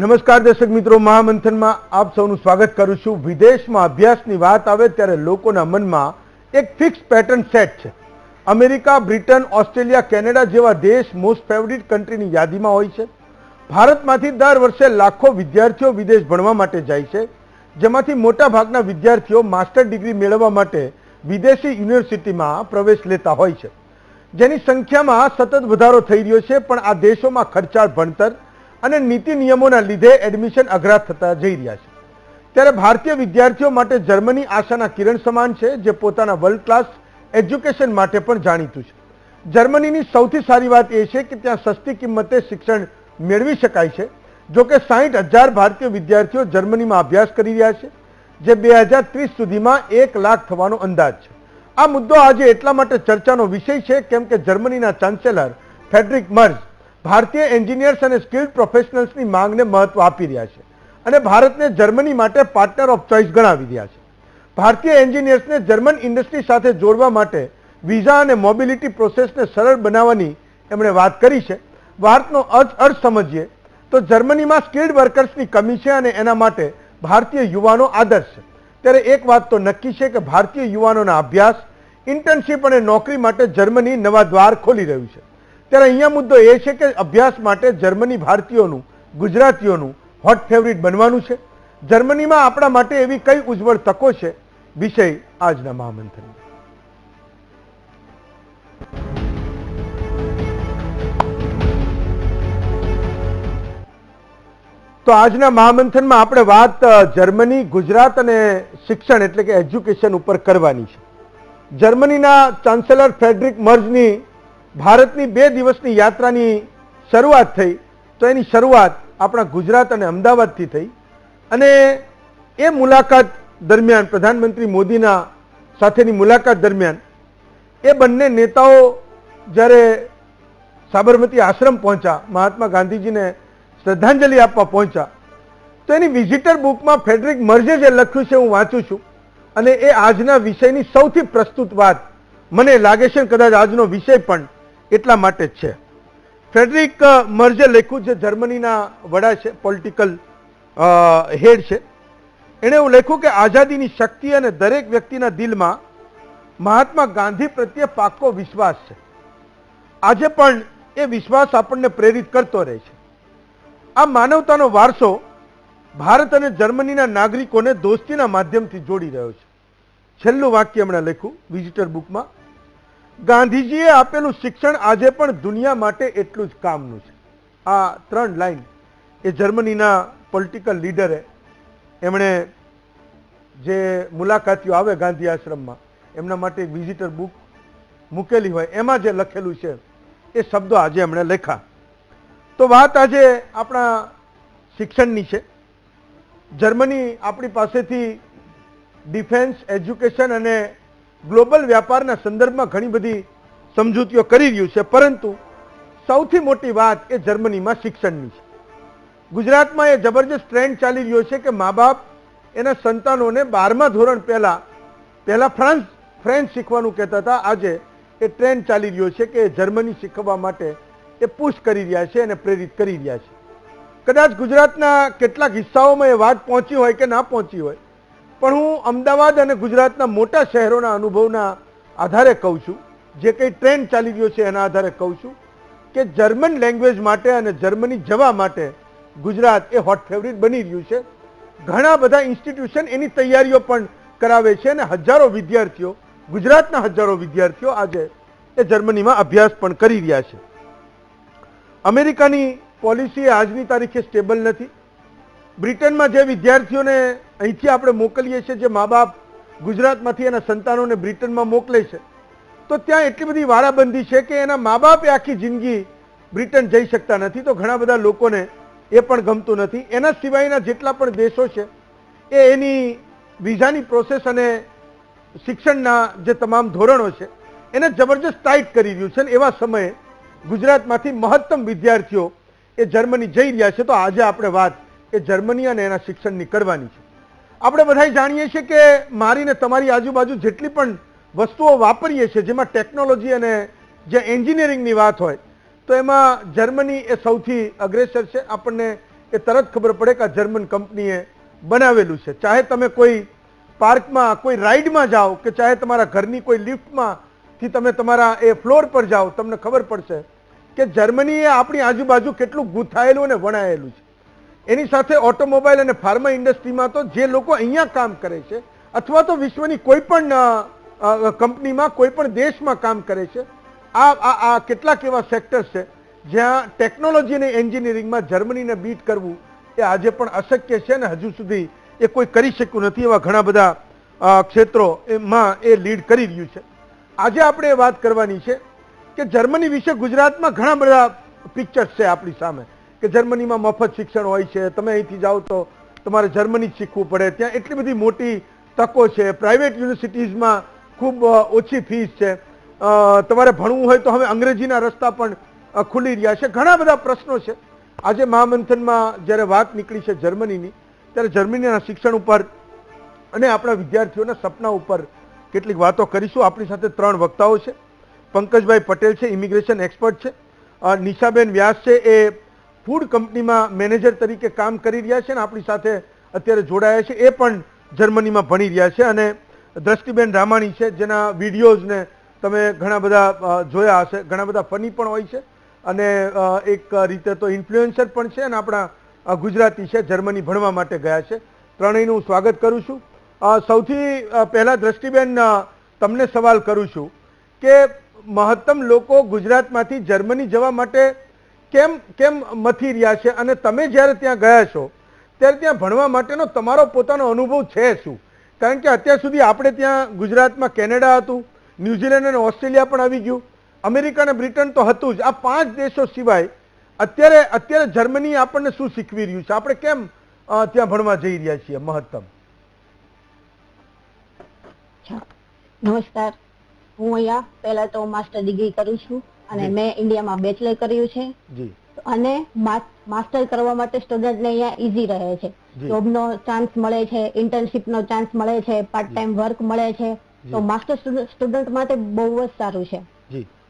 નમસ્કાર દર્શક મિત્રો, મહામંથનમાં આપ સૌનું સ્વાગત કરું છું. વિદેશમાં અભ્યાસની વાત આવે ત્યારે લોકોના મનમાં એક ફિક્સ પેટર્ન સેટ છે. અમેરિકા, બ્રિટન, ઓસ્ટ્રેલિયા, કેનેડા જેવા દેશ મોસ્ટ ફેવરિટ કન્ટ્રીની યાદીમાં હોય છે. ભારતમાંથી દર વર્ષે લાખો વિદ્યાર્થીઓ વિદેશ ભણવા માટે જાય છે, જેમાંથી મોટાભાગના વિદ્યાર્થીઓ માસ્ટર ડિગ્રી મેળવવા માટે વિદેશી યુનિવર્સિટીમાં પ્રવેશ લેતા હોય છે. જેની સંખ્યામાં સતત વધારો થઈ રહ્યો છે, પણ આ દેશોમાં ખર્ચાળ ભણતર અને નીતિ નિયમોના લીધે એડમિશન અઘરા થતા જઈ રહ્યા છે. ત્યારે ભારતીય વિદ્યાર્થીઓ માટે જર્મની આશાના કિરણ સમાન છે, જે પોતાના વર્લ્ડ ક્લાસ એજ્યુકેશન માટે પણ જાણીતું છે. જર્મનીની સૌથી સારી વાત એ છે કે ત્યાં સસ્તી કિંમતે શિક્ષણ મેળવી શકાય છે જોકે સાહીઠ હજાર ભારતીય વિદ્યાર્થીઓ જર્મનીમાં અભ્યાસ કરી રહ્યા છે, જે બે હજાર ત્રીસ સુધીમાં એક લાખ થવાનો અંદાજ છે. આ મુદ્દો આજે એટલા માટે ચર્ચાનો વિષય છે, કેમ કે જર્મનીના ચાન્સેલર ફેડરિક મર્ઝ ભારતીય એન્જિનિયર્સ અને સ્કિલ્ડ પ્રોફેશનલ્સની માંગને મહત્વ આપી રહ્યા છે અને ભારતને જર્મની માટે પાર્ટનર ઓફ ચોઇસ ગણાવી રહ્યા છે. ભારતીય એન્જિનિયર્સને જર્મન ઇન્ડસ્ટ્રી સાથે જોડવા માટે વિઝા અને મોબિલિટી પ્રોસેસને સરળ બનાવવાની એમણે વાત કરી છે. વાતનો અર્થ સમજીએ તો જર્મનીમાં સ્કિલ્ડ વર્કર્સની કમી છે અને એના માટે ભારતીય યુવાનો આદર્શ છે. ત્યારે એક વાત તો નક્કી છે કે ભારતીય યુવાનોના અભ્યાસ ઇન્ટર્નશીપ અને નોકરી માટે જર્મની નવા દ્વાર ખોલી રહ્યું છે. ત્યારે અહીંયા મુદ્દો એ છે કે અભ્યાસ માટે જર્મની ભારતીયોનું, ગુજરાતીઓનું હોટ ફેવરિટ બનવાનું છે. જર્મનીમાં આપણા માટે એવી કઈ ઉજ્જવળ તકો છે? વિષય આજના મહામંથન તો આજના મહામંથનમાં આપણે વાત જર્મની, ગુજરાત અને શિક્ષણ એટલે કે એજ્યુકેશન ઉપર કરવાની છે. જર્મનીના ચાન્સેલર ફેડરિક મર્ઝની ભારતની બે દિવસની યાત્રાની શરૂઆત થઈ તો એની શરૂઆત આપણા ગુજરાત અને અમદાવાદથી થઈ. અને એ મુલાકાત દરમિયાન પ્રધાનમંત્રી મોદીના સાથેની મુલાકાત દરમિયાન એ બંને નેતાઓ જ્યારે સાબરમતી આશ્રમ પહોંચ્યા, મહાત્મા ગાંધીજીને શ્રદ્ધાંજલિ આપવા પહોંચ્યા, તો એની વિઝિટર બુકમાં ફેડરિક મર્જે જે લખ્યું છે હું વાંચું છું. અને એ આજના વિષયની સૌથી પ્રસ્તુત વાત મને લાગે છે કદાચ આજનો વિષય પણ એટલા માટે જ છે. ફેડરિક મર્જે લખ્યું જે જર્મનીના વડા છે, પોલિટિકલ હેડ છે. એણે એવું લખ્યું કે આઝાદીની શક્તિ અને દરેક વ્યક્તિના દિલમાં મહાત્મા ગાંધી પ્રત્યે પાક્કો વિશ્વાસ છે. આજે પણ એ વિશ્વાસ આપણને પ્રેરિત કરતો રહે છે. આ માનવતાનો વારસો ભારત અને જર્મનીના નાગરિકોને દોસ્તીના માધ્યમથી જોડી રહ્યો છે. છેલ્લું વાક્ય એમણે લખ્યું વિઝિટર બુકમાં. ગાંધીજીએ આપેલું શિક્ષણ આજે પણ દુનિયા માટે એટલું જ કામનું છે. આ ત્રણ લાઈન એ જર્મનીના પોલિટિકલ લીડરે એમણે જે મુલાકાતીઓ આવે ગાંધી આશ્રમમાં, એમના માટે વિઝિટર બુક મૂકેલી હોય, એમાં જે લખેલું છે, એ શબ્દો આજે એમણે લખ્યા. તો વાત આજે આપણા શિક્ષણની છે. જર્મની આપણી પાસેથી ડિફેન્સ એજ્યુકેશન અને ગ્લોબલ વ્યાપારના સંદર્ભમાં ઘણી બધી સમજૂતીઓ કરી રહ્યું છે, પરંતુ સૌથી મોટી વાત એ જર્મનીમાં શિક્ષણની છે. ગુજરાતમાં એ જબરજસ્ત ટ્રેન્ડ ચાલી રહ્યો છે કે મા બાપ એના સંતાનોને બારમા ધોરણ પહેલા પહેલા ફ્રાન્સ, ફ્રેન્ચ શીખવાનું કહેતા હતા. આજે એ ટ્રેન્ડ ચાલી રહ્યો છે કે જર્મની શીખવા માટે એ પુશ કરી રહ્યા છે અને પ્રેરિત કરી રહ્યા છે. કદાચ ગુજરાતના કેટલાક હિસ્સાઓમાં એ વાત પહોંચી હોય કે ના પહોંચી હોય. પણ હું અમદાવાદ અને ગુજરાતના મોટા શહેરોના અનુભવના આધારે કહું છું. જે કંઈ ટ્રેન્ડ ચાલી રહ્યો છે એના આધારે કહું છું કે જર્મન લેંગ્વેજ માટે અને જર્મની જવા માટે ગુજરાત એ હોટ ફેવરિટ બની રહ્યું છે. ઘણા બધા ઇન્સ્ટિટ્યુશન એની તૈયારીઓ પણ કરાવે છે અને હજારો વિદ્યાર્થીઓ, ગુજરાતના હજારો વિદ્યાર્થીઓ આજે એ જર્મનીમાં અભ્યાસ પણ કરી રહ્યા છે. અમેરિકાની પોલિસી આજની તારીખે સ્ટેબલ નથી. બ્રિટનમાં જે વિદ્યાર્થીઓને અહીંથી આપણે મોકલીએ છીએ જે મા બાપ ગુજરાતમાંથી એના સંતાનોને બ્રિટનમાં મોકલે છે. તો ત્યાં એટલી બધી વારાબંધી છે કે એના મા બાપે આખી જિંદગી બ્રિટન જઈ શકતા નથી. તો ઘણા બધા લોકોને એ પણ ગમતું નથી. એના સિવાયના જેટલા પણ દેશો છે, એ એની વિઝાની પ્રોસેસ અને શિક્ષણના જે તમામ ધોરણો છે, એને જબરજસ્ત ટાઈટ કરી રહ્યું છે. અને એવા સમયે ગુજરાતમાંથી મહત્તમ વિદ્યાર્થીઓ એ જર્મની જઈ રહ્યા છે. તો આજે આપણે વાત એ જર્મની અને એના શિક્ષણની કરવાની છે. આપણે બધા જાણીએ છીએ કે મારી ને તમારી આજુબાજુ જેટલી પણ વસ્તુઓ વાપરીએ છીએ, જેમાં ટેકનોલોજી અને જે એન્જિનિયરિંગની વાત હોય, તો એમાં જર્મની એ સૌથી અગ્રેસર છે. આપણને એ તરત ખબર પડે કે આ જર્મન કંપનીએ બનાવેલું છે. ચાહે તમે કોઈ પાર્કમાં, કોઈ રાઈડમાં જાઓ કે ચાહે તમારા ઘરની કોઈ લિફ્ટમાં થી તમે તમારા એ ફ્લોર પર જાઓ, તમને ખબર પડશે કે જર્મની એ આપણી આજુબાજુ કેટલું ગૂંથાયેલું અને વણાયેલું છે. એની સાથે ઓટોમોબાઈલ અને ફાર્મા ઇન્ડસ્ટ્રીમાં તો જે લોકો અહીંયા કામ કરે છે, અથવા તો વિશ્વની કોઈ પણ કંપનીમાં, કોઈ પણ દેશમાં કામ કરે છે, આ આ કેટલાક એવા સેક્ટર્સ છે જ્યાં ટેકનોલોજી અને એન્જિનિયરિંગમાં જર્મનીને બીટ કરવું એ આજે પણ અશક્ય છે ને હજુ સુધી એ કોઈ કરી શક્યું નથી એવા ઘણા બધા ક્ષેત્રો એમાં એ લીડ કરી રહ્યું છે. આજે આપણે વાત કરવાની છે કે જર્મની વિશે ગુજરાતમાં ઘણા બધા પિક્ચર્સ છે આપણી સામે. કે જર્મનીમાં મફત શિક્ષણ હોય છે, તમે અહીંથી જાઓ તો તમારે જર્મની જ શીખવું પડે. ત્યાં એટલી બધી મોટી તકો છે. પ્રાઇવેટ યુનિવર્સિટીઝમાં ખૂબ ઓછી ફીસ છે. તમારે ભણવું હોય તો હવે અંગ્રેજીના રસ્તા પણ ખુલી રહ્યા છે. ઘણા બધા પ્રશ્નો છે. આજે મહામંથનમાં જ્યારે વાત નીકળી છે જર્મનીની, ત્યારે જર્મનીના શિક્ષણ ઉપર અને આપણા વિદ્યાર્થીઓના સપના ઉપર કેટલીક વાતો કરીશું. આપણી સાથે ત્રણ વક્તાઓ છે. પંકજભાઈ પટેલ છે ઇમિગ્રેશન એક્સપર્ટ છે. નિશાબેન વ્યાસ છે, એ ફૂડ કંપનીમાં મેનેજર તરીકે કામ કરી રહ્યા છે અને આપણી સાથે અત્યારે જોડાયા છે, એ પણ જર્મનીમાં ભણી રહ્યા છે અને દ્રષ્ટિબેન રામાણી છે, જેના વિડીયોઝને તમે ઘણા બધા જોયા હશે, ઘણા બધા ફની પણ હોય છે અને એક રીતે તો ઇન્ફ્લુએન્સર પણ છે અને આપણા ગુજરાતી છે, જર્મની ભણવા માટે ગયા છે. ત્રણેયનું હું સ્વાગત કરું છું. સૌથી પહેલાં દ્રષ્ટિબેન તમને સવાલ કરું છું કે મહત્તમ લોકો ગુજરાતમાંથી જર્મની જવા માટે કેમ કેમ મથી રહ્યા છે? અને તમે જ્યારે ત્યાં ગયા છો, ત્યારે ત્યાં ભણવા માટેનો તમારો પોતાનો અનુભવ છે શું? કારણ કે અત્યાર સુધી આપણે ત્યાં ગુજરાતમાં કેનેડા હતું, ન્યુઝીલેન્ડ અને ઓસ્ટ્રેલિયા પણ આવી ગયું. અમેરિકા અને બ્રિટન તો હતું જ. આ પાંચ દેશો સિવાય અત્યારે અત્યારે જર્મની આપણને શું શીખવી રહ્યું છે? આપણે કેમ ત્યાં ભણવા જઈ રહ્યા છીએ, મહત્તમ? નમસ્કાર. હું અહીંયા પહેલા તો માસ્ટર ડિગ્રી કરું છું. અને મેં ઇન્ડિયામાં બેચલર કર્યું છે. અને માસ્ટર કરવા માટે સ્ટુડન્ટને અહીંયા ઈઝી રહે છે. જોબ જોબનો ચાન્સ મળે છે ઇન્ટર્નશીપનો ચાન્સ મળે છે પાર્ટ ટાઈમ વર્ક મળે છે. તો માસ્ટર સ્ટુડન્ટ માટે બહુ જ સારું છે.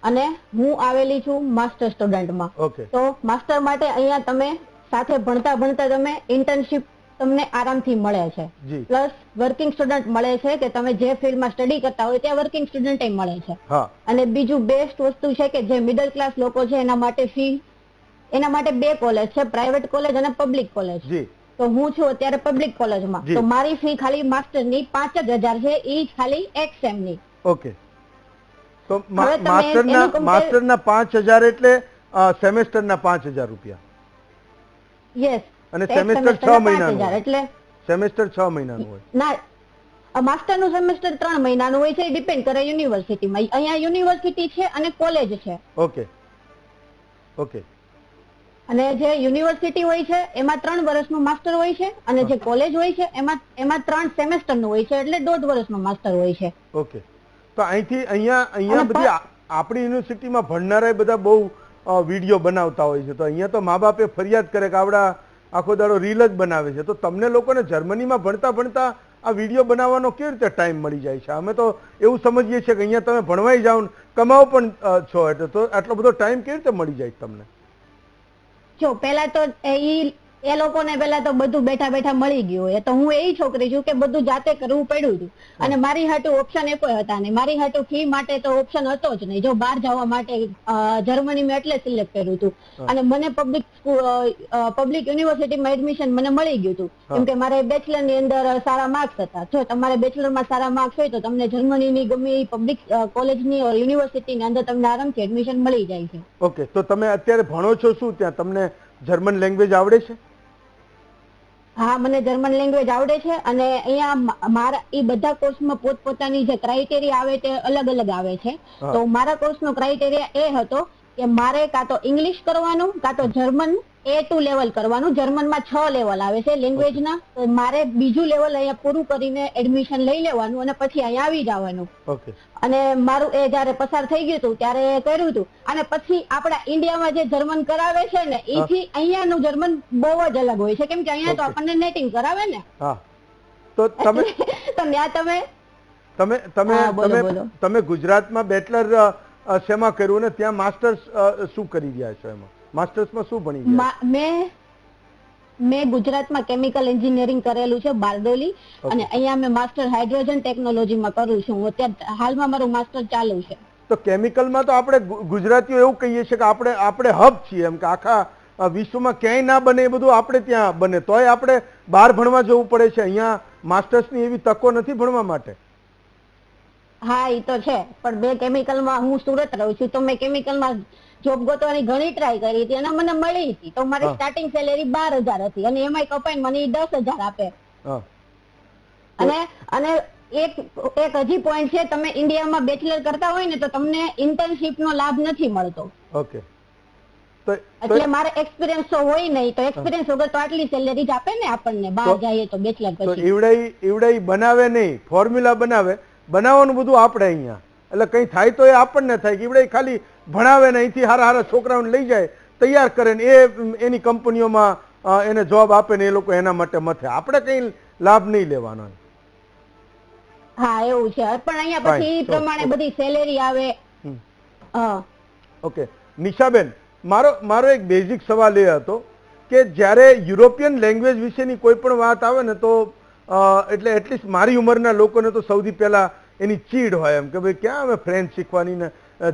અને હું આવેલી છું માસ્ટર સ્ટુડન્ટમાં. તો માસ્ટર માટે અહીંયા તમે સાથે ભણતા ભણતા તમે ઇન્ટર્નશીપ તમને આરામથી મળે છે. પ્લસ વર્કિંગ સ્ટુડન્ટ મળે છે કે તમે જે ફિલ્ડમાં સ્ટડી કરતા હોય ત્યાં વર્કિંગ સ્ટુડન્ટ મળે છે. અને બીજું બેસ્ટ વસ્તુ છે કે જે મિડલ ક્લાસ લોકો છે એના માટે ફી એના માટે બે કોલેજ છે પ્રાઇવેટ કોલેજ અને પબ્લિક કોલેજ તો હું છું અત્યારે પબ્લિક કોલેજમાં તો મારી ફી ખાલી માસ્ટરની પાંચ જ હજાર છે એ ખાલી એક સેમની ઓકે. તો મા- હવે તમે માસ્ટરના એનું માસ્ટરના પાંચ હજાર એટલે સેમેસ્ટર સેમેસ્ટરના પાંચ હજાર રૂપિયા. યસ અને સેમેસ્ટર છ મહિનાનું. એટલે? સેમેસ્ટર છ મહિનાનું હોય. ના માસ્ટરનું સેમેસ્ટર ત્રણ મહિનાનું હોય છે ડિપેન્ડ કરે યુનિવર્સિટીમાં અહીંયા યુનિવર્સિટી છે અને કોલેજ છે. ઓકે ઓકે અને જે યુનિવર્સિટી હોય છે એમાં ત્રણ વર્ષનું માસ્ટર હોય છે અને જે કોલેજ હોય છે એમાં એમાં ત્રણ સેમેસ્ટરનું હોય છે એટલે દોઢ વર્ષનું માસ્ટર હોય છે. ઓકે તો અહીંથી અહીંયા અહીંયા બધી આપણી યુનિવર્સિટીમાં ભણનારા બધા બહુ વીડિયો બનાવતા હોય છે. તો અહીંયા તો મા બાપે ફરિયાદ કરે કે આવડા આખો દાડો રીલ જ બનાવે છે. તો તમને લોકોને જર્મનીમાં ભણતા ભણતા આ વીડિયો બનાવવાનો કેવી રીતે ટાઈમ મળી જાય છે? અમે તો એવું સમજીએ છીએ કે અહીંયા તમે ભણવાઈ જાઓ ને કમાઓ પણ છો એટલે તો આટલો બધો ટાઈમ કેવી રીતે મળી જાય તમને? જો, પહેલા તો એ એ લોકોને પેલા તો બધું બેઠા બેઠા મળી ગયું હોય. તો હું એવી છોકરી છું કે બધું જાતે કરવું પડ્યું હતું. અને મારી હાટુ ઓપ્શન એ કોઈ હતા નહીં. મારી હાટુ ફી માટે તો ઓપ્શન હતો જ નહીં. જો બહાર જવા માટે જર્મની મેં એટલે સિલેક્ટ કર્યું હતું. અને મને પબ્લિક પબ્લિક યુનિવર્સિટીમાં એડમિશન મને મળી ગયું હતું. કેમ કે મારે બેચલરની અંદર સારા માર્ક્સ હતા. જો તમારે બેચલરમાં સારા માર્ક્સ હોય તો તમને જર્મનીની ગમે એ પબ્લિક કોલેજની યુનિવર્સિટીની અંદર તમને આરામથી એડમિશન મળી જાય છે. ઓકે. તો તમે અત્યારે ભણો છો શું? ત્યાં તમને જર્મન લેંગ્વેજ આવડે છે? હા મને જર્મન લેંગ્વેજ આવડે છે અને અહીંયા મારા એ બધા કોર્સમાં પોતપોતાની જે ક્રાઇટેરિયા આવે તે અલગ અલગ આવે છે. તો મારા કોર્સનો ક્રાઇટેરિયા એ હતો કે મારે કાં તો ઇંગ્લિશ કરવાનું કાં તો જર્મન એ ટુ લેવલ કરવાનું. જર્મનમાં છ લેવલ આવે છે લેંગ્વેજના તો મારે બીજું લેવલ અહીંયા પૂરું કરીને એડમિશન લઈ લેવાનું અને પછી અહીંયા આવી જવાનું. અને મારું એ જયારે પસાર થઈ ગયું હતું ત્યારે કર્યું હતું. અને પછી આપણા ઇન્ડિયામાં જે જર્મન કરાવે છે ને એથી અહીંયાનું જર્મન બહુ જ અલગ હોય છે. કેમ કે અહીંયા તો આપણને નેટિંગ કરાવે ને. તો તમે તો ત્યાં તમે તમે તમે તમે. તમે ગુજરાતમાં બેચલર શેમાં કર્યું ને ત્યાં માસ્ટર્સ શું કરી રહ્યા છો એમાં? માસ્ટર્સમાં શું ભણી મેં મેં ગુજરાતમાં કેમિકલ એન્જિનિયરિંગ કરેલું છે બારડોલી. અને અહીંયા મેં માસ્ટર હાઇડ્રોજન ટેકનોલોજીમાં કરું છું. હું અત્યારે હાલમાં મારું માસ્ટર ચાલુ છે. તો કેમિકલમાં તો આપણે ગુજરાતીઓ એવું કહીએ છીએ કે આપણે આપણે હબ છીએ એમ કે આખા વિશ્વમાં ક્યાંય ના બને એ બધું આપણે ત્યાં બને. તોય આપણે બહાર ભણવા જવું પડે છે. અહીંયા માસ્ટર્સની એવી તકો નથી ભણવા માટે. હા એ તો છે. પણ બે કેમિકલમાં હું સુરત રહું છું તો મેં કેમિકલમાં જોબ ગોતવાની ઘણી ટ્રાય કરી હતી અને મને મળી હતી. તો મારી સ્ટાર્ટિંગ સેલેરી બાર હજાર હતી અને એમાંય કપાઈને મને દસ હજાર આપે. અને અને એક એક હજી પોઈન્ટ છે તમે ઇન્ડિયામાં બેચલર કરતા હોય ને તો તમને internship નો લાભ નથી મળતો. ઓકે. એટલે મારે એક્સપિરિયન્સ તો હોય નહીં તો એક્સપિરિયન્સ વગર તો આટલી સેલેરી જ આપે ને આપણને બહાર જઈએ તો બેચલર પછી. ઈવડાઈ ઈવડાઈ બનાવે નહીં ફોર્મ્યુલા બનાવે બનાવવાનું બધું આપણે અહીંયા. એટલે કંઈ થાય તો એ આપણને થાય કે ઈવડાઈ ખાલી ભણાવે ને અહીંથી હારા હારા છોકરાઓને લઈ જાય તૈયાર કરે ને એ એની કંપનીઓમાં એને જોબ આપે ને એ લોકો એના માટે મથે. આપણે કંઈ લાભ નહીં લેવાનો. હા એવું છે. પણ અહીંયા પછી પ્રમાણે બધી સેલેરી આવે. હા. ઓકે. નિશાબેન મારો મારો એક બેઝિક સવાલ એ હતો કે જ્યારે યુરોપિયન લેંગ્વેજ વિશેની કોઈ પણ વાત આવે ને તો એટલે એટલીસ્ટ મારી ઉંમરના લોકોને તો સૌથી પહેલા એની ચીડ હોય એમ કે ભાઈ ક્યાં અમે ફ્રેન્ચ શીખવાની ને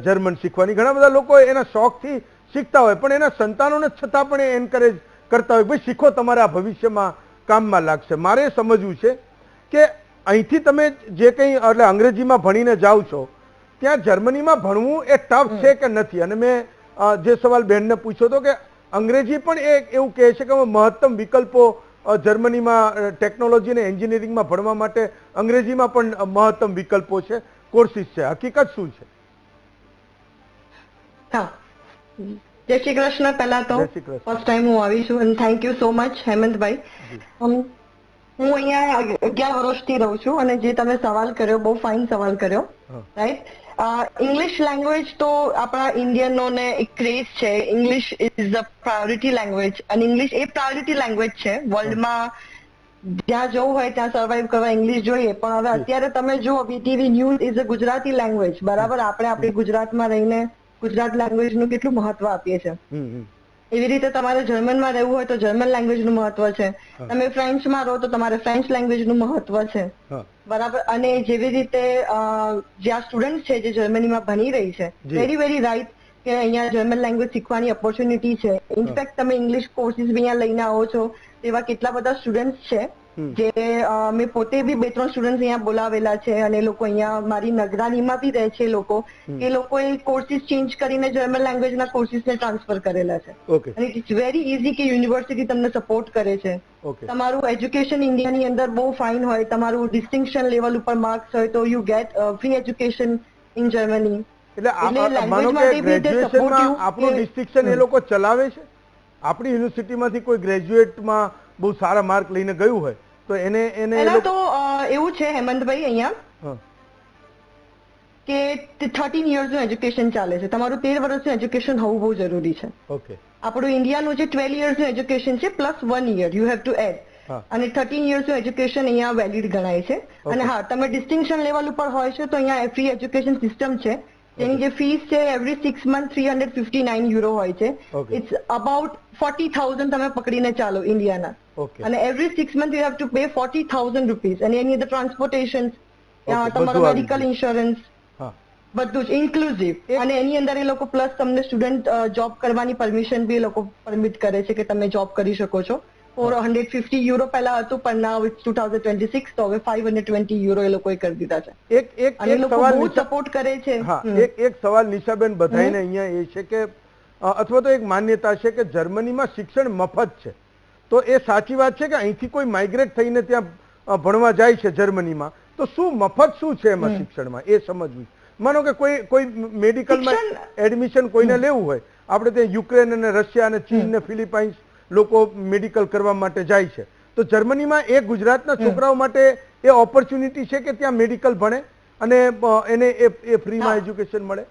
જર્મન શીખવાની? ઘણા બધા લોકો એના શોખથી શીખતા હોય, પણ એના સંતાનોને છતાં પણ એન્કરેજ કરતા હોય ભાઈ શીખો તમારે આ ભવિષ્યમાં કામમાં લાગશે. મારે સમજવું છે કે અહીંથી તમે જે કંઈ, એટલે અંગ્રેજીમાં ભણીને જાઓ છો, ત્યાં જર્મનીમાં ભણવું એ ટફ છે કે નથી? અને મેં જે સવાલ બહેનને પૂછ્યો હતો કે અંગ્રેજી પણ એ એવું કહે છે કે મહત્તમ વિકલ્પો જર્મનીમાં ટેકનોલોજી અને એન્જિનિયરિંગમાં ભણવા માટે અંગ્રેજીમાં પણ મહત્તમ વિકલ્પો છે કોર્સિસ છે. હકીકત શું છે? જય શ્રી કૃષ્ણ. પહેલા તો. ફર્સ્ટ ટાઈમ હું આવી છું અને થેન્ક યુ સો મચ હેમંતભાઈ હું અહીંયા અગિયાર વર્ષથી રહું છું અને જે તમે સવાલ કર્યો બહુ ફાઇન સવાલ કર્યો. રાઈટ ઇંગ્લિશ લેંગ્વેજ તો આપણા ઇન્ડિયનોને એક ક્રેઝ છે. English is the priority language અને ઇંગ્લિશ એ પ્રાયોરિટી લેંગ્વેજ છે. વર્લ્ડમાં જ્યાં જવું હોય ત્યાં સર્વાઈવ કરવા ઇંગ્લિશ જોઈએ. પણ હવે અત્યારે તમે જુઓ VTV news is a Gujarati language બરાબર? આપણે આપણી ગુજરાતમાં રહીને ગુજરાત લેંગ્વેજનું કેટલું મહત્વ આપીએ છીએ. એવી રીતે તમારે જર્મનમાં રહેવું હોય તો જર્મન લેંગ્વેજનું મહત્વ છે. તમે ફ્રેન્ચમાં રહો તો તમારે ફ્રેન્ચ લેંગ્વેજનું મહત્વ છે. બરાબર? અને જેવી રીતે જે આ સ્ટુડન્ટ છે જે જર્મનીમાં ભણી રહી છે વેરી વેરી રાઈટ કે અહીંયા જર્મન લેંગ્વેજ શીખવાની ઓપોર્ચ્યુનિટી છે. ઇનફેક્ટ તમે ઇંગ્લિશ કોર્સિસ બી અહીંયા લઈને આવો છો તેવા કેટલા બધા સ્ટુડન્ટ છે. જે મેં પોતે બી બે ત્રણ સ્ટુડન્ટ અહીંયા બોલાવેલા છે અને લોકો અહીંયા મારી નગરાનીમાં બી રહે છે લોકો. એ લોકોએ કોર્સિસ ચેન્જ કરીને જર્મન લેંગ્વેજના કોર્સિસને ટ્રાન્સફર કરેલા છે. અને ઇટ ઇઝ વેરી ઇઝી કે યુનિવર્સિટી તમને સપોર્ટ કરે છે. તમારું એજ્યુકેશન ઇન્ડિયાની અંદર બહુ ફાઇન હોય તમારું ડિસ્ટિંક્શન લેવલ ઉપર માર્ક્સ હોય તો you get free education in Germany એટલે માનો કે ગ્રેજ્યુએશનમાં આપણું ડિસ્ટિંક્શન એ લોકો ચલાવે છે? આપણી યુનિવર્સિટીમાંથી કોઈ ગ્રેજ્યુએટમાં બહુ સારા માર્ક લઈને ગયું હોય તો એને એને એ તો એવું છે હેમંતભાઈ અહીંયા કે થર્ટીન યર્સનું એજ્યુકેશન ચાલે છે. તમારું તેર વર્ષનું એજ્યુકેશન હોવું બહુ જરૂરી છે. ઓકે. આપણું ઇન્ડિયાનું જે ટ્વેલ્વ યર્સનું એજ્યુકેશન છે plus one year you have to add અને થર્ટીન યર્સનું એજ્યુકેશન અહીંયા વેલિડ ગણાય છે. અને હા તમે ડિસ્ટિંક્શન લેવલ ઉપર હોય છે તો અહીંયા ફ્રી એજ્યુકેશન સિસ્ટમ છે. તેની જે ફીસ છે every six month three hundred fifty nine euro હોય છે. ઇટ્સ અબાઉટ ફોર્ટી થાઉઝન્ડ તમે પકડીને ચાલો ઇન્ડિયાના અને every six month you have to pay forty thousand rupees અને એની અંદર ટ્રાન્સપોર્ટેશન તમારું તમારો મેડિકલ ઇન્સ્યોરન્સ બધું જ ઇન્ક્લુઝિવ અને એની અંદર એ લોકો પ્લસ તમને સ્ટુડન્ટ જોબ કરવાની પરમિશન બી એ લોકો પરમિટ કરે છે કે તમે જોબ કરી શકો છો. ફોર હંડ્રેડ ફિફ્ટી યુરો પહેલા હતું પણ now it's two thousand twenty six તો હવે ફાઈવ હંડ્રેડ ટ્વેન્ટી યુરો એ લોકોએ કરી દીધા છે. એક એક અને લોકો સવાલ બહુ સપોર્ટ કરે છે. હા એક એક સવાલ નિશાબેન બધાઈને અહીંયા એ છે કે અથવા તો એક માન્યતા છે કે જર્મનીમાં શિક્ષણ મફત છે. તો એ સાચી વાત છે કે અહીંથી કોઈ માઇગ્રેટ થઈને ત્યાં ભણવા જાય છે જર્મનીમાં? તો શું મફત શું છે એમાં શિક્ષણમાં? એ સમજવું માનો કે કોઈ કોઈ મેડિકલમાં એડમિશન કોઈને લેવું હોય આપણે ત્યાં યુક્રેન અને રશિયા અને ચીન ને ફિલિપાઇન્સ લોકો મેડિકલ કરવા માટે જાય છે. તો જર્મનીમાં એ ગુજરાતના છોકરાઓ માટે એ ઓપોર્ચ્યુનિટી છે કે ત્યાં મેડિકલ ભણે અને એને એ ફ્રીમાં એજ્યુકેશન મળે?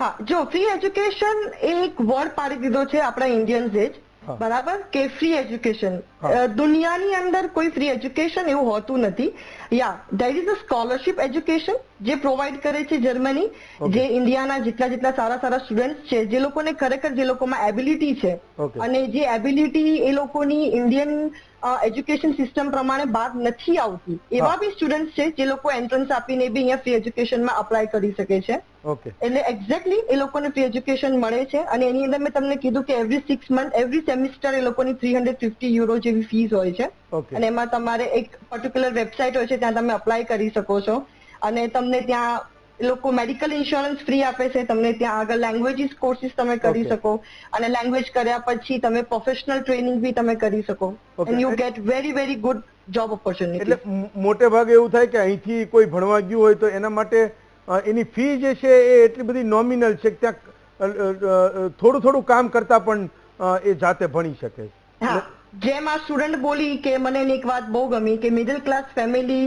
હા જો ફ્રી એજ્યુકેશન એક વર્ડ પાડી દીધો છે આપણા ઇન્ડિયન્સે જ. બરાબર? કે ફ્રી એજ્યુકેશન દુનિયાની અંદર કોઈ ફ્રી એજ્યુકેશન એવું હોતું નથી. Yeah there is a scholarship education જે પ્રોવાઈડ કરે છે જર્મની જે ઇન્ડિયાના જેટલા જેટલા સારા સારા સ્ટુડન્ટ છે જે લોકોને ખરેખર જે લોકોમાં એબિલિટી છે અને જે એબિલિટી એ લોકોની ઇન્ડિયન એજ્યુકેશન સિસ્ટમ પ્રમાણે બહાર નથી આવતી. એવા બી સ્ટુડન્ટ છે જે લોકો એન્ટ્રન્સ આપીને બી અહીંયા ફ્રી એજ્યુકેશનમાં અપ્લાય કરી શકે છે. એટલે એક્ઝેક્ટલી એ લોકોને ફ્રી એજ્યુકેશન મળે છે અને એની અંદર મેં તમને કીધું કે every six month every semester એ લોકોની થ્રી હંડ્રેડ ફિફ્ટી યુરો જેવી ફીસ હોય છે. અને એમાં તમારે એક પર્ટિક્યુલર વેબસાઇટ હોય છે ત્યાં તમે અપ્લાય કરી શકો છો. અને તમને ત્યાં લોકો મેડિકલ ઇન્સ્યોરન્સ ફ્રી આપે છે તમને ત્યાં આગળ લેંગ્વેજીસ કોર્સિસ તમે કરી શકો. અને લેંગ્વેજ કર્યા પછી તમે પ્રોફેશનલ ટ્રેનિંગ બી તમે કરી શકો. And you get very very good job opportunity એટલે મોટે ભાગે એવું થાય કે અહીંથી કોઈ ભણવા ગયું હોય તો એના માટે એની ફી જે છે એ એટલી બધી નોમિનલ છે કે ત્યાં થોડું થોડું કામ કરતા પણ એ જાતે ભણી શકે. છે હા. જેમ આ સ્ટુડન્ટ બોલી કે મને એક વાત બહુ ગમી કે middle class family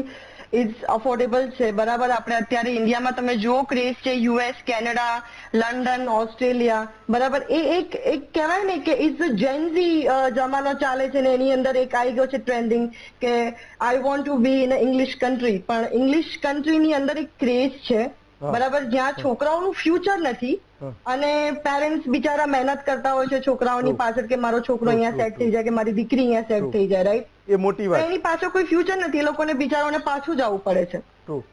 is affordable છે. બરાબર? આપણે અત્યારે ઇન્ડિયામાં તમે જુઓ ક્રેઝ છે યુએસ કેનેડા લંડન ઓસ્ટ્રેલિયા બરાબર? એ એક એક કહેવાય ને કે ઇઝ જેન્ઝી જમાનો ચાલે છે ને એની અંદર એક આવી ગયો છે ટ્રેન્ડિંગ કે I want to be in English country પણ ઇંગ્લિશ કન્ટ્રીની અંદર એક ક્રેઝ છે. બરાબર? જ્યાં છોકરાઓનું ફ્યુચર નથી અને પેરેન્ટ્સ બિચારા મહેનત કરતા હોય છે છોકરાઓની પાછળ કે મારો છોકરો અહીંયા સેટ થઈ જાય કે મારી દીકરી અહીંયા સેટ થઈ જાય રાઈટ એ મોટી વાત. એની પાછળ કોઈ ફ્યુચર નથી. એ લોકોને બિચારાઓને પાછું જવું પડે છે. ટ્રુ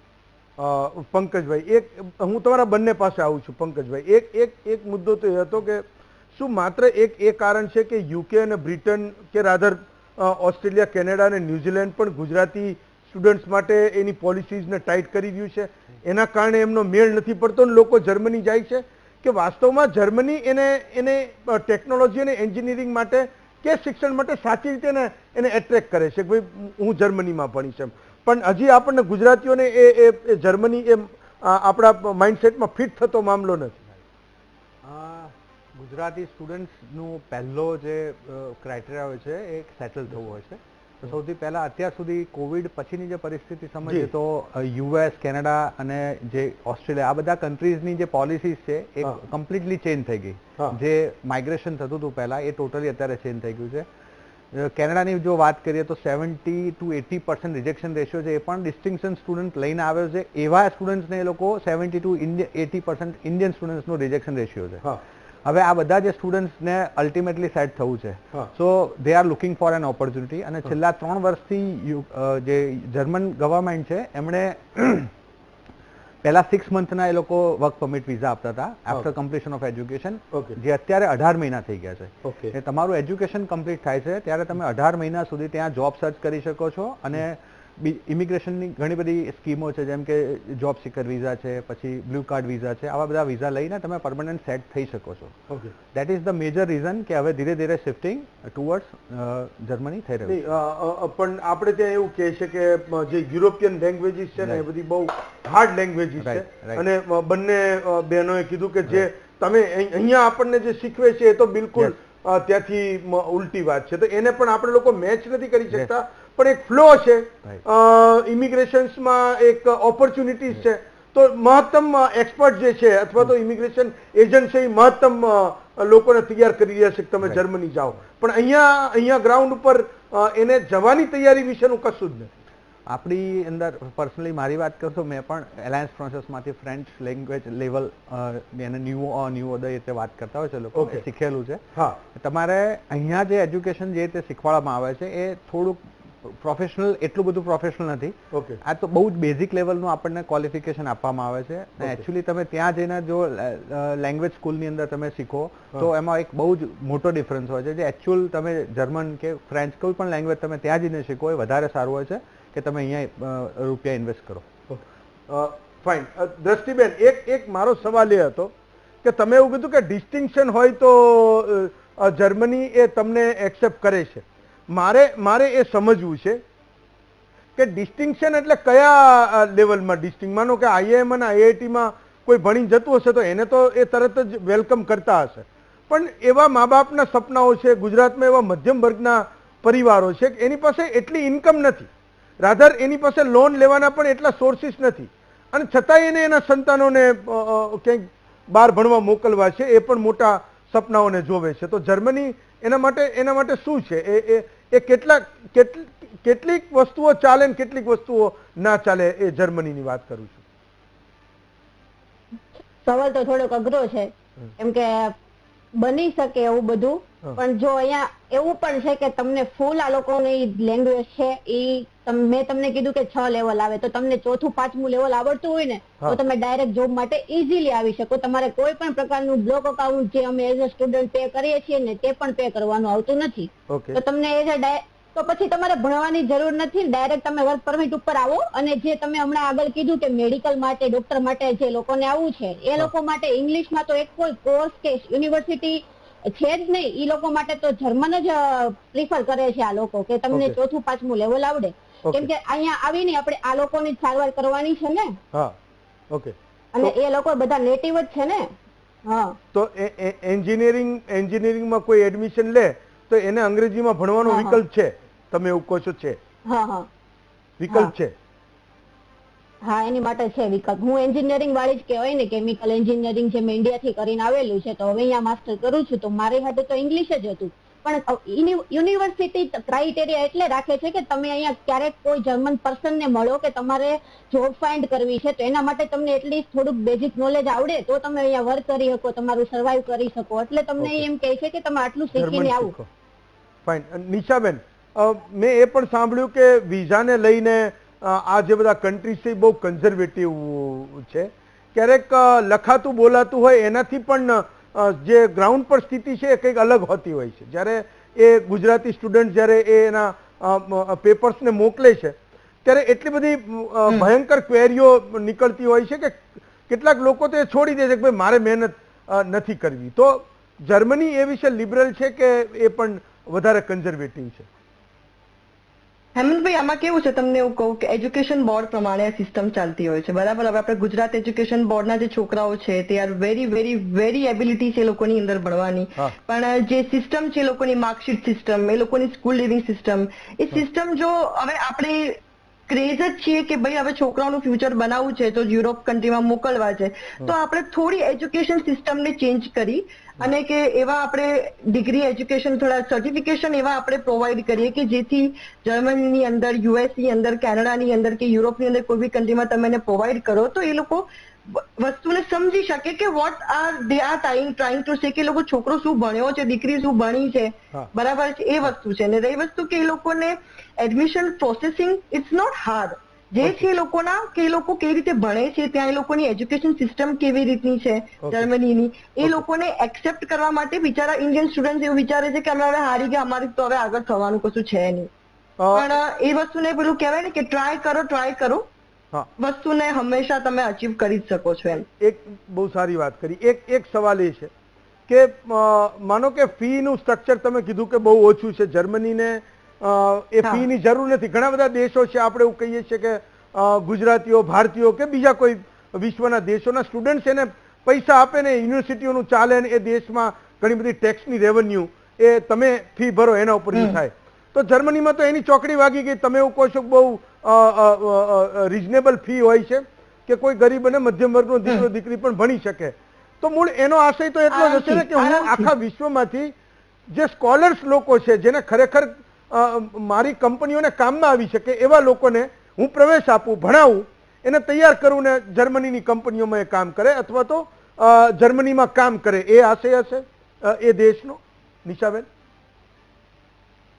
પંકજભાઈ એક હું તમારા બંને પાસે આવું છું પંકજભાઈ. એક એક એક મુદ્દો તો એ હતો કે શું માત્ર એક એ કારણ છે કે યુકે અને બ્રિટન કે રાધર ઓસ્ટ્રેલિયા કેનેડા અને ન્યુઝીલેન્ડ પણ ગુજરાતી સ્ટુડન્ટ્સ માટે એની પોલિસીઝને ટાઈટ કરી રહ્યું છે. એના કારણે એમનો મેળ નથી પડતો ને લોકો જર્મની જાય છે. કે વાસ્તવમાં જર્મની એને એને ટેકનોલોજી અને એન્જિનિયરિંગ માટે કે શિક્ષણ માટે સાચી રીતે એને એને એટ્રેક્ટ કરે છે કે ભાઈ હું જર્મનીમાં ભણીશ એમ. પણ હજી આપણને ગુજરાતીઓને એ એ એ જર્મની એમ આપણા માઇન્ડસેટમાં ફિટ થતો મામલો નથી. ગુજરાતી સ્ટુડન્ટ્સનું પહેલો જે ક્રાઇટેરિયા હોય છે એ સેટલ થવું હોય છે. તો સૌથી પહેલા અત્યાર સુધી કોવિડ પછીની જે પરિસ્થિતિ સમજીએ તો યુએસ કેનેડા અને જે ઓસ્ટ્રેલિયા આ બધા કન્ટ્રીઝની જે પોલિસીસ છે એ. કમ્પ્લીટલી ચેન્જ થઈ ગઈ. જે માઇગ્રેશન થતું હતું પહેલા એ ટોટલી અત્યારે ચેન્જ થઈ ગયું છે. કેનેડાની જો વાત કરીએ તો seventy two eighty percent rejection ratio છે એ પણ ડિસ્ટિંક્શન સ્ટુડન્ટ લઈને આવ્યો છે. એવા સ્ટુડન્ટ્સને એ લોકો seventy two eighty percent Indian સ્ટુડન્ટ્સનો rejection ratio છે. હવે આ બધા જે સ્ટુડન્ટ્સને અલ્ટિમેટલી સેટ થવું છે. So they are looking for an opportunity અને છેલ્લા ત્રણ વર્ષથી જે જર્મન ગવર્મેન્ટ છે એમણે પહેલા સિક્સ મંથના એ લોકો વર્ક પરમિટ વિઝા આપતા હતા આફ્ટર કમ્પ્લીશન ઓફ એજ્યુકેશન. જે અત્યારે અઢાર મહિના થઈ ગયા છે. તમારું એજ્યુકેશન કમ્પ્લીટ થાય છે ત્યારે તમે અઢાર મહિના સુધી ત્યાં જોબ સર્ચ કરી શકો છો અને ઇમિગ્રેશનની ઘણી બધી સ્કીમો છે જેમ કે જોબ સિકર વિઝા છે પછી બ્લુ કાર્ડ વિઝા છે આવા બધા વિઝા લઈને તમે પરમનન્ટ સેટ થઈ શકો છો. Okay that is the major reason કે હવે ધીરે ધીરે શિફ્ટિંગ ટુવર્ડ્સ જર્મની થઈ રહ્યું પણ આપણે ત્યાં એવું કહે છે કે જે યુરોપિયન લેંગ્વેજીસ છે ને એ બધી બહુ હાર્ડ લેંગ્વેજીસ છે. અને બંને બહેનોએ કીધું કે જે તમે અહીં- અહીંયા આપણને જે શીખવે છે એ તો બિલકુલ ત્યાંથી ઉલટી વાત છે. તો એને પણ આપણે લોકો મેચ નથી કરી શકતા. પણ એક ફ્લો છે. ઇમિગ્રેશન્સમાં એક ઓપોર્ચ્યુનિટીઝ છે. તો મહત્તમ એક્સપર્ટ જે છે અથવા તો ઇમિગ્રેશન એજન્ટ છે એ મહત્તમ લોકોને તૈયાર કરી રહ્યા છે કે તમે જર્મની જાઓ. પણ અહીંયા અહીંયા ગ્રાઉન્ડ ઉપર એને જવાની તૈયારી વિશેનું કશું જ નથી. આપણી અંદર પર્સનલી મારી વાત કરું તો મેં પણ એલાયન્સ પ્રોસેસમાંથી ફ્રેન્ચ લેંગ્વેજ લેવલ એને ન્યૂ ન્યૂ ઓર્ડર રીતે વાત કરતા હોય છે લોકો શીખેલું છે. હા. તમારે અહીંયા જે એજ્યુકેશન જે રીતે શીખવાડવામાં આવે છે એ થોડુંક પ્રોફેશનલ એટલું બધું પ્રોફેશનલ નથી. ઓકે આ તો બહુ જ બેઝિક લેવલનું આપણને ક્વોલિફિકેશન આપવામાં આવે છે. અને એકચ્યુઅલી તમે ત્યાં જઈને જો લેંગ્વેજ સ્કૂલની અંદર તમે શીખો તો એમાં એક બહુ જ મોટો ડિફરન્સ હોય છે. જે એકચ્યુઅલ તમે જર્મન કે ફ્રેન્ચ કોઈ પણ લેંગ્વેજ તમે ત્યાં જઈને શીખો એ વધારે સારું હોય છે કે તમે અહીંયા રૂપિયા ઇન્વેસ્ટ કરો. ફાઇન દ્રષ્ટિબેન એક એક મારો સવાલ એ હતો કે તમે એવું કીધું કે ડિસ્ટિંક્શન હોય તો જર્મની એ તમને એક્સેપ્ટ કરે છે. મારે મારે એ સમજવું છે કે ડિસ્ટિંક્શન એટલે કયા લેવલમાં ડિસ્ટિંગ માનો કે આઈઆઈએમ અને આઈઆઈટીમાં કોઈ ભણી જતું હશે તો એને તો એ તરત જ વેલકમ કરતા હશે. પણ એવા મા બાપના સપનાઓ છે, ગુજરાતમાં એવા મધ્યમ વર્ગના પરિવારો છે કે એની પાસે એટલી ઇન્કમ નથી. રાધર, એની પાસે લોન લેવાના પણ એટલા સોર્સિસ નથી. અને છતાંય એને એના સંતાનોને ક્યાંક બહાર ભણવા મોકલવા છે, એ પણ મોટા સપનાઓને જોવે છે. તો જર્મની એના માટે એના માટે શું છે? એ એ કેટલા કેટલીક વસ્તુઓ ચાલે ને કેટલીક વસ્તુઓ ના ચાલે એ જર્મનીની વાત કરું છું. સવાલ તો થોડોક અઘરો છે. કેમ કે બની શકે એવું બધું પણ જો અહીંયા એવું પણ છે કે તમને ફૂલ આ લોકોની લેંગ્વેજ છે એ મેં તમને કીધું કે છ લેવલ આવે તો તમને ચોથું પાંચમું લેવલ આવડતું હોય ને તો તમે ડાયરેક્ટ જોબ માટે ઇઝીલી આવી શકો. તમારે કોઈ પણ પ્રકારનું બ્લોક અકાઉન્ટ જે અમે એઝ અ સ્ટુડન્ટ પે કરીએ છીએ ને તે પણ પે કરવાનું આવતું નથી. તો તમને એઝ અ તો પછી તમારે ભણવાની જરૂર નથી ડાયરેક્ટ તમે વર્ક પરમિટ ઉપર આવો અને જે તમે હમણાં આગળ કીધું કે મેડિકલ માટે ડોક્ટર માટે જે લોકોને આવવું છે એ લોકો માટે ઇંગ્લિશમાં તો એક કોઈ કોર્સ કે યુનિવર્સિટી છે જ નહીં. એ લોકો માટે તો જર્મન જ પ્રિફર કરે છે આ લોકો કે તમને. ચોથું પાંચમું લેવલ આવડે. કેમ કે અહીંયા આવીને આપણે આ લોકોની સારવાર કરવાની છે ને? હા ઓકે. અને એ લોકો બધા નેટિવ જ છે ને? હા. તો એ- એ- એન્જિનિયરિંગ એન્જિનિયરિંગમાં કોઈ એડમિશન લે તો એને અંગ્રેજીમાં ભણવાનો. વિકલ્પ છે. તમે એવું કહો છો છે. હા હા. વિકલ્પ છે. હા એની માટે છે વિકલ્પ. હું એન્જિનિયરિંગ વાળી જ કહેવાય ને કેમિકલ એન્જિનિયરિંગ જે મેં ઇન્ડિયાથી કરીને આવેલું છે તો હવે અહીંયા માસ્ટર કરું છું તો મારી હાથે તો ઇંગ્લિશ જ હતું. પણ યુનિવર્સિટી ક્રાઇટેરિયા એટલે રાખે છે કે તમે અહીંયા ક્યારેક કોઈ જર્મન પર્સન ને મળો કે તમારે જોબ ફાઇન્ડ કરવી છે તો એના માટે તમને એટલીસ્ટ થોડુંક બેઝિક નોલેજ આવડે તો તમે અહીંયા વર્ક કરી શકો તમારું સર્વાઈવ કરી શકો. એટલે તમને એમ કહે છે કે તમે આટલું શીખીને આવો. ફાઇન નિશાબેન મેં એ પણ સાંભળ્યું કે વિઝાને લઈને આ જે બધા કન્ટ્રી છે બહુ કન્ઝર્વેટિવ છે. ક્યારેક લખાતું બોલાતું હોય એનાથી પણ જે ગ્રાઉન્ડ પર સ્થિતિ છે એ કંઈક અલગ હોતી હોય છે. જ્યારે એ ગુજરાતી સ્ટુડન્ટ જ્યારે એ એના પેપર્સને મોકલે છે ત્યારે એટલી બધી ભયંકર ક્વેરીઓ નીકળતી હોય છે કે કેટલાક લોકો તો એ છોડી દે છે કે ભાઈ મારે મહેનત નથી કરવી. તો જર્મની એ વિશે લિબરલ છે કે એ પણ વધારે કન્ઝર્વેટિવ છે? હેમંતભાઈ આમાં કેવું છે? તમને એવું કહું કે એજ્યુકેશન બોર્ડ પ્રમાણે આ સિસ્ટમ ચાલતી હોય છે. બરાબર? હવે આપણે ગુજરાત એજ્યુકેશન બોર્ડના જે છોકરાઓ છે તે are very very very ability છે એ લોકોની અંદર ભણવાની. પણ જે સિસ્ટમ છે લોકોની માર્કશીટ સિસ્ટમ એ લોકોની સ્કૂલ લિવિંગ સિસ્ટમ એ સિસ્ટમ જો હવે આપણે ક્રેઝ જ છીએ કે ભાઈ હવે છોકરાઓનું ફ્યુચર બનાવવું છે તો યુરોપ કન્ટ્રીમાં મોકલવા છે. તો આપણે થોડી એજ્યુકેશન સિસ્ટમને ચેન્જ કરી અને કે એવા આપણે ડિગ્રી એજ્યુકેશન થોડા સર્ટિફિકેશન એવા આપણે પ્રોવાઈડ કરીએ કે જેથી જર્મનીની અંદર યુએસની અંદર કેનેડાની અંદર કે યુરોપની અંદર કોઈ બી કન્ટ્રીમાં તમે એને પ્રોવાઈડ કરો તો એ લોકો વસ્તુને સમજી શકે કે what are they are trying trying to say કે લોકો છોકરો શું ભણ્યો છે દીકરી શું ભણી છે બરાબર છે એ વસ્તુ છે. અને રહી વસ્તુ કે એ લોકોને admission processing it's not hard જે છે એ લોકોના કે એ લોકો કેવી રીતે ભણે છે ત્યાં એ લોકોની એજ્યુકેશન સિસ્ટમ કેવી રીતની છે જર્મનીની એ લોકોને એક્સેપ્ટ કરવા માટે બિચારા ઇન્ડિયન સ્ટુડન્ટ એવું વિચારે છે કે અમે હવે હારી ગયા અમારી તો હવે આગળ થવાનું કશું છે નહીં. પણ એ વસ્તુને પેલું કહેવાય ને કે ટ્રાય કરો ટ્રાય કરો. વસ્તુને હંમેશા તમે અચીવ કરી જ શકો છો એમ. એક બહુ સારી વાત કરી. એક એક સવાલ એ છે કે માનો કે ફીનું સ્ટ્રક્ચર તમે કીધું કે બહુ ઓછું છે. જર્મનીને એ. ફીની જરૂર નથી. ઘણા બધા દેશો છે આપણે એવું કહીએ છીએ કે ગુજરાતીઓ ભારતીયો કે બીજા કોઈ વિશ્વના દેશોના સ્ટુડન્ટ્સ એને પૈસા આપે ને યુનિવર્સિટીઓનું ચાલે ને એ દેશમાં ઘણી બધી ટેક્સની રેવન્યુ એ તમે ફી ભરો એના ઉપર થાય. તો જર્મનીમાં તો એની ચોકડી વાગી ગઈ. તમે એવું કહો છો બહુ રિઝનેબલ ફી હોય છે કે કોઈ ગરીબ અને મધ્યમ વર્ગનો દીકરો દીકરી પણ ભણી શકે. તો મૂળ એનો આશય તો એટલો જ હશે ને કે હું આખા વિશ્વમાંથી જે સ્કોલર્સ લોકો છે જેને ખરેખર મારી કંપનીઓને કામમાં આવી શકે એવા લોકોને હું પ્રવેશ આપું ભણાવું એને તૈયાર કરું ને જર્મનીની કંપનીઓમાં એ કામ કરે અથવા તો જર્મનીમાં કામ કરે. એ આશય હશે એ દેશનો? નિશાબેન?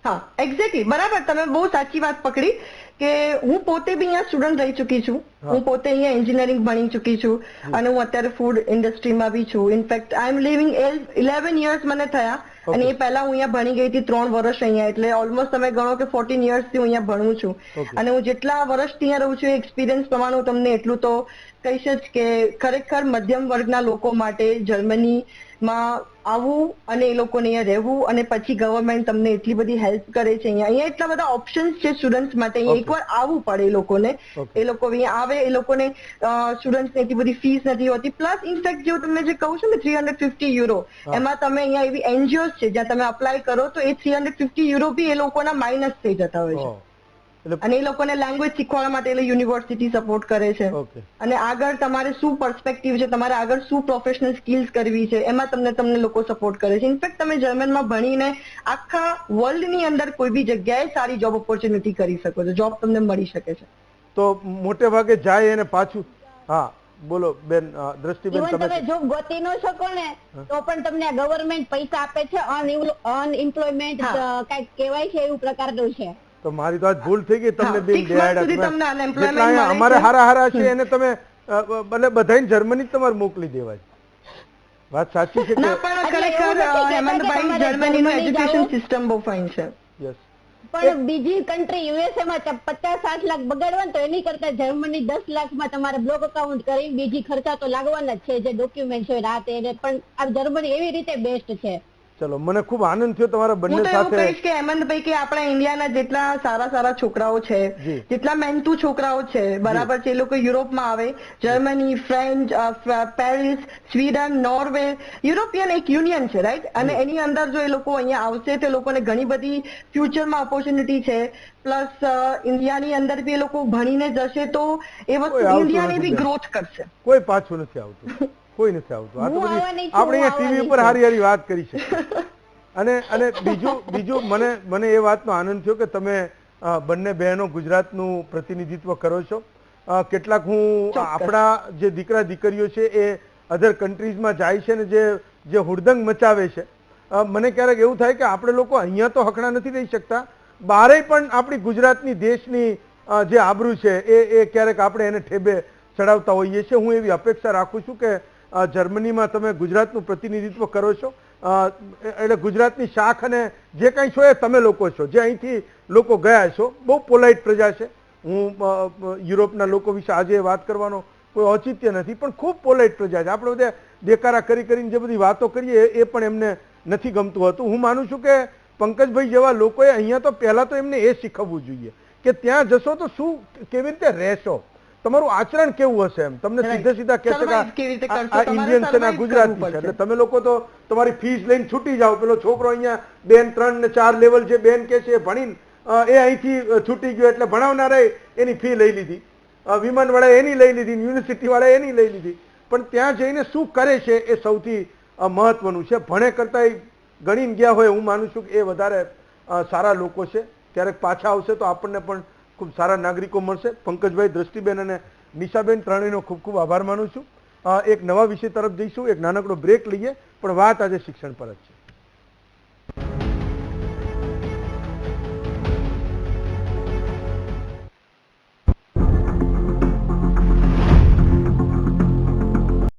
હા એક્ઝેક્ટલી બરાબર તમે બહુ સાચી વાત પકડી કે હું પોતે બી અહીંયા સ્ટુડન્ટ રહી ચૂકી છું. હું. પોતે અહીંયા એન્જિનિયરિંગ ભણી ચૂકી છું અને હું અત્યારે ફૂડ ઇન્ડસ્ટ્રીમાં બી છું. In fact I am living eleven years મને થયા અને એ પહેલા હું અહીંયા ભણી ગઈ હતી ત્રણ વર્ષ અહીંયા. એટલે ઓલમોસ્ટ તમે ગણો કે ફોર્ટીનથી હું અહીંયા ભણું છું. અને હું જેટલા વર્ષથી અહીંયા રહું છું એક્સપિરિયન્સ પ્રમાણે હું તમને એટલું તો કહીશ જ કે ખરેખર મધ્યમ વર્ગના લોકો માટે જર્મનીમાં આવવું અને એ લોકોને અહીંયા રહેવું અને પછી ગવર્મેન્ટ તમને એટલી બધી હેલ્પ કરે છે અહીંયા. અહીંયા એટલા બધા ઓપ્શન્સ છે સ્ટુડન્ટ્સ માટે. અહીંયા. એકવાર આવવું પડે એ લોકોને. એ લોકો અહીંયા આવે એ લોકોને સ્ટુડન્ટ્સને એટલી બધી ફીસ નથી હોતી. પ્લસ ઇનફેક્ટ જેવું તમે જે કહું છો ને થ્રી હંડ્રેડ ફિફ્ટી યુરો એમાં તમે અહીંયા એવી એનજીઓ છે જ્યાં તમે અપ્લાય કરો તો એ થ્રી હંડ્રેડ ફિફ્ટી યુરો બી એ લોકોના માઇનસ થઈ જતા હોય છે. અને એ લોકોને લેંગ્વેજ શીખવાડવા માટે એટલે યુનિવર્સિટી સપોર્ટ કરે છે. અને આગળ તમારે શું પર્સપેક્ટિવ છે તમારે આગળ શું પ્રોફેશનલ સ્કિલ્સ કરવી છે એમાં તમને તમને લોકો સપોર્ટ કરે છે. ઇનફેક્ટ તમે જર્મનમાં ભણીને આખા વર્લ્ડની અંદર કોઈ બી જગ્યાએ સારી જોબ ઓપોર્ચ્યુનિટી કરી શકો છો જોબ તમને મળી શકે છે. તો મોટે ભાગે જાય અને પાછું હા બોલો બેન દ્રષ્ટિબેન તમે જો જોબ ગોતી ન શકો ને તો પણ તમને ગવર્મેન્ટ પૈસા આપે છે અનએમ્પ્લોયમેન્ટ હા. કંઈક કહેવાય છે એવું પ્રકારનું છે. તો મારી તો આજ ભૂલ થઈ ગઈ તમને બિન અમારે હારા હારા છે એને તમે એટલે બધાને જર્મની તમારે મોકલી દેવાય. વાત સાચી છે ના કે પણ ખરેખર નથી કહેતા કે હેમંતભાઈ જર્મનીનું એજ્યુકેશન સિસ્ટમ બહુ ફાઇન છે. યસ પણ બીજી કન્ટ્રી યુએસએ માં પચાસ સાઠ લાખ બગાડવા ને તો એની કરતા જર્મની દસ લાખમાં તમારે બ્લોક અકાઉન્ટ કરી બીજી ખર્ચા તો લાગવાના જ છે જે ડોક્યુમેન્ટ છે રાતે એને. પણ આ જર્મની એવી રીતે બેસ્ટ છે. ચલો મને ખૂબ આનંદ થયો તમારા હું બંને તો એવું કહીશ કે હેમંતભાઈ કે આપણા ઇન્ડિયાના જેટલા સારા સારા છોકરાઓ છે જેટલા મહેનતુ છોકરાઓ છે બરાબર છે એ લોકો યુરોપમાં આવે Germany French Paris Sweden Norway European એક યુનિયન છે રાઈટ? અને એની અંદર જો એ લોકો અહીંયા આવશે તો લોકોને ઘણી બધી ફ્યુચરમાં ઓપોર્ચ્યુનિટી છે. પ્લસ ઇન્ડિયાની અંદર બી એ લોકો ભણીને જશે તો એ વસ્તુ ઇન્ડિયાની બી ગ્રોથ કરશે. કોઈ પાછું નથી આવતું. કોઈ નથી આવતું. આ તો બધી આપણે ટીવી ઉપર હારી હારી વાત કરી છે. અને અને બીજું બીજું મને મને એ વાતનો આનંદ થયો કે તમે બંને બહેનો ગુજરાતનું પ્રતિનિધિત્વ કરો છો. કેટલાક હું આપણા જે દીકરા દીકરીઓ છે એ અધર કન્ટ્રીઝમાં જાય છે ને જે જે હુડદંગ મચાવે છે. મને ક્યારેક એવું થાય કે આપણે લોકો અહીંયા તો હકણા નથી રહી શકતા. બારે પણ આપણી ગુજરાતની દેશની જે આબરૂ છે એ એ ક્યારેક આપણે એને ઠેબે ચડાવતા હોઈએ છીએ. હું એવી અપેક્ષા રાખું છું કે જર્મનીમાં તમે ગુજરાતનું પ્રતિનિધિત્વ કરો છો. એટલે ગુજરાતની શાખ અને જે કંઈ છો એ તમે લોકો છો. જે અહીંથી લોકો ગયા છો, બહુ પોલાઇટ પ્રજા છે. હું યુરોપના લોકો વિશે આજે વાત કરવાનો કોઈ ઔચિત્ય નથી, પણ ખૂબ પોલાઇટ પ્રજા છે. આપણે બધા દેકારા કરી કરીને જે બધી વાતો કરીએ એ પણ એમને નથી ગમતું હતું. હું માનું છું કે પંકજભાઈ જેવા લોકોએ અહીંયા તો પહેલાં તો એમને એ શીખવવું જોઈએ કે ત્યાં જશો તો શું કેવી રીતે રહેશો? તમારું આચરણ કેવું હશે એમ? તમને સીધે સીધા કહેશે કે આ- ઇન્ડિયન છે આ ગુજરાતી છે. એટલે તમે લોકો તો તમારી ફીસ લઈને છૂટી જાઓ. પેલો છોકરો અહીંયા બેન ત્રણ ને ચાર લેવલ જે બેન કે છે એ ભણીને એ અહીંથી છૂટી ગયો. એટલે ભણાવનારાએ એની ફી લઈ લીધી. વિમાનવાળાએ એની લઈ લીધી યુનિવર્સિટીવાળાએ એની લઈ લીધી. પણ ત્યાં જઈને શું કરે છે એ સૌથી મહત્વનું છે. ભણે કરતાં ગણીને ગયા હોય હું માનું છું કે એ વધારે સારા લોકો છે. ક્યારેક પાછા આવશે તો આપણને પણ ખૂબ સારા નાગરિકો મળશે. પંકજભાઈ દ્રષ્ટિબેન અને નિશાબેન ત્રણેયનો ખૂબ ખૂબ આભાર માનું છું. એક નવા વિષય તરફ જઈશું. એક નાનકડો બ્રેક લઈએ. પણ વાત આજે શિક્ષણ પર જ છે.